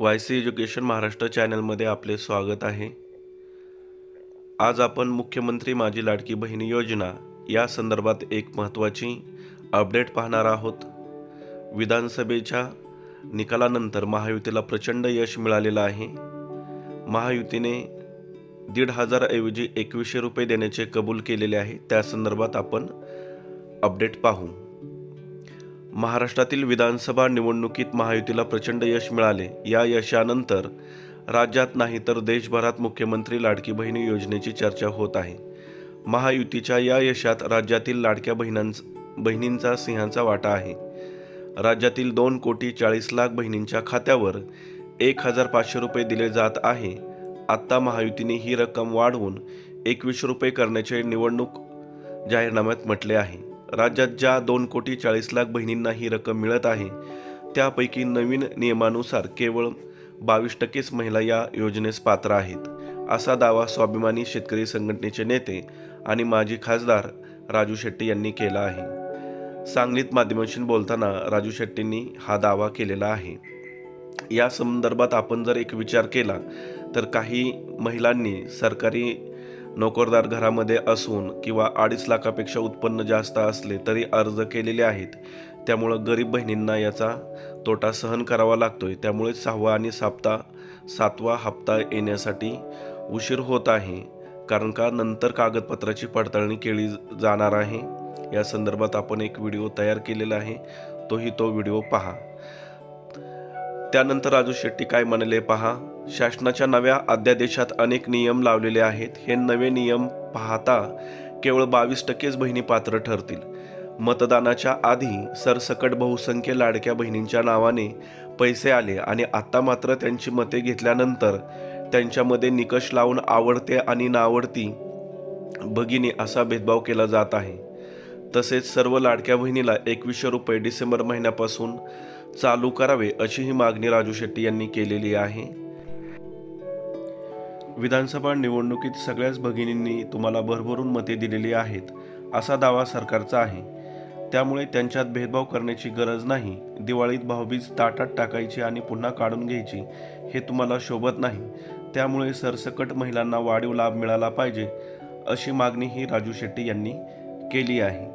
Y C education Maharashtra चॅनलमध्ये आपले स्वागत आहे. आज आपण मुख्यमंत्री माझी लाडकी बहिणी योजना या संदर्भात एक महत्त्वाची अपडेट पाहणार आहोत. विधानसभेच्या निकालानंतर महायुतीला प्रचंड यश मिळालेलं आहे. महायुतीने दीड हजारऐवजी एकवीसशे रुपये देण्याचे कबूल केलेले आहे. त्या संदर्भात आपण अपडेट पाहू. महाराष्ट्रातील विधानसभा निवडणुकीत महायुतीला प्रचंड यश मिळाले. या यशानंतर राज्यात नाही तर देशभरात मुख्यमंत्री लाडकी बहिणी योजनेची चर्चा होत आहे. महायुतीच्या या यशात राज्यातील लाडक्या बहिणांच बहिणींचा सिंहांचा वाटा आहे. राज्यातील दोन कोटी चाळीस लाख बहिणींच्या खात्यावर एक हजार पाचशे रुपये दिले जात आहे. आत्ता महायुतीने ही रक्कम वाढवून एकवीस रुपये करण्याचे निवडणूक जाहीरनाम्यात म्हटले आहे. राज्यात ज्या दोन कोटी चाळीस लाख बहिणींना ही रक्कम मिळत आहे त्यापैकी नवीन नियमानुसार केवळ बावीस टक्केच महिला या योजनेस पात्र आहेत असा दावा स्वाभिमानी शेतकरी संघटनेचे नेते आणि माजी खासदार राजू शेट्टी यांनी केला आहे. सांगलीत माध्यमांशी बोलताना राजू शेट्टींनी हा दावा केलेला आहे. या संदर्भात आपण जर एक विचार केला तर काही महिलांनी सरकारी नोकरदार घरामध्ये असून किंवा अडीच लाखापेक्षा उत्पन्न जास्त असले तरी अर्ज केलेले आहेत. त्यामुळं गरीब बहिणींना याचा तोटा सहन करावा लागतोय. त्यामुळे सहावा आणि साप्ता सातवा हप्ता येण्यासाठी उशीर होत आहे. कारण का नंतर कागदपत्राची पडताळणी केली जाणार आहे. या संदर्भात आपण एक व्हिडिओ तयार केलेला आहे. तोही तो व्हिडिओ पहा. त्यानंतर राजू शेट्टी काय म्हणाले पहा? शासनाच्या नव्या अध्यादेशात अनेक नियम लावलेले आहेत. हे नवे नियम पाहता केवळ बावीस टक्केच बहिणी पात्र ठरतील. मतदानाच्या आधी सरसकट बहुसंख्य लाडक्या बहिणींच्या नावाने पैसे आले आणि आत्ता मात्र त्यांची मते घेतल्यानंतर त्यांच्यामध्ये निकष लावून आवडते आणि नावडती भगिनी असा भेदभाव केला जात आहे. तसेच सर्व लाडक्या बहिणीला एकवीसशे रुपये डिसेंबर महिन्यापासून चालू करावे अशीही मागणी राजू शेट्टी यांनी केलेली आहे. विधानसभा निवडणुकीत सगळ्याच भगिनींनी तुम्हाला भरभरून मते दिलेली आहेत असा दावा सरकारचा आहे. त्यामुळे त्यांच्यात भेदभाव करण्याची गरज नाही दिवाळीत भाऊबीज ताटात टाकायची आणि पुन्हा काढून घ्यायची हे तुम्हाला शोभत नाही. त्यामुळे सरसकट महिलांना वाढीव लाभ मिळाला पाहिजे अशी मागणी ही राजू शेट्टी यांनी केली आहे.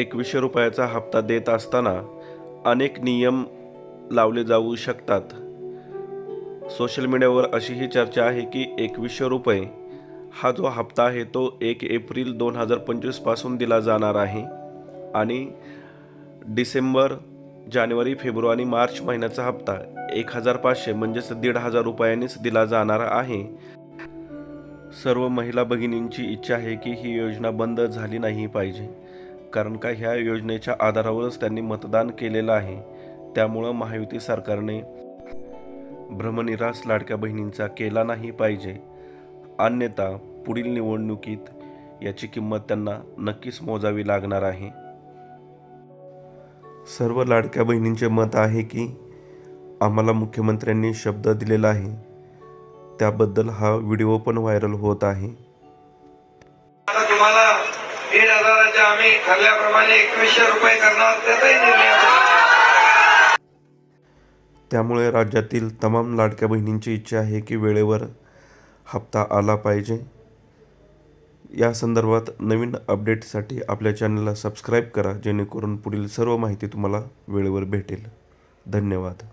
एकवीसशे रुपयाचा हप्ता देत असताना अनेक नियम लावले जाऊ शकतात. सोशल मीडियावर अशीही चर्चा आहे की एकवीसशे रुपये हा जो हप्ता आहे तो एक एप्रिल दोन हजार पंचवीसपासून दिला जाणार आहे. आणि डिसेंबर जानेवारी फेब्रुवारी मार्च महिन्याचा हप्ता एक हजार पाचशे म्हणजेच दीड हजार रुपयांनीच दिला जाणार आहे. सर्व महिला भगिनींची इच्छा आहे की ही योजना बंद झाली नाही पाहिजे. कारण का ह्या योजनेच्या आधारावरच त्यांनी मतदान केलेलं आहे. त्यामुळं महायुती सरकारने भ्रमनिरास लाडक्या बहिणींचा केला नाही पाहिजे. अन्यथा पुढील निवडणुकीत याची किंमत त्यांना नक्कीच मोजावी लागणार आहे. सर्व लाडक्या बहिणींचे मत आहे की आम्हाला मुख्यमंत्र्यांनी शब्द दिलेला आहे. त्याबद्दल हा व्हिडिओ पण व्हायरल होत आहे. आता तुम्हाला दीड हजाराचे आम्ही ठरल्याप्रमाणे एकवीसशे रुपये करणार त्याचाही निर्णय त्यामुळे राज्यातील तमाम लाडक्या बहिणींची इच्छा आहे की वेळेवर हप्ता आला पाहिजे. या संदर्भात नवीन अपडेटसाठी आपल्या चॅनलला सबस्क्राईब करा जेणेकरून पुढील सर्व माहिती तुम्हाला वेळेवर भेटेल. धन्यवाद.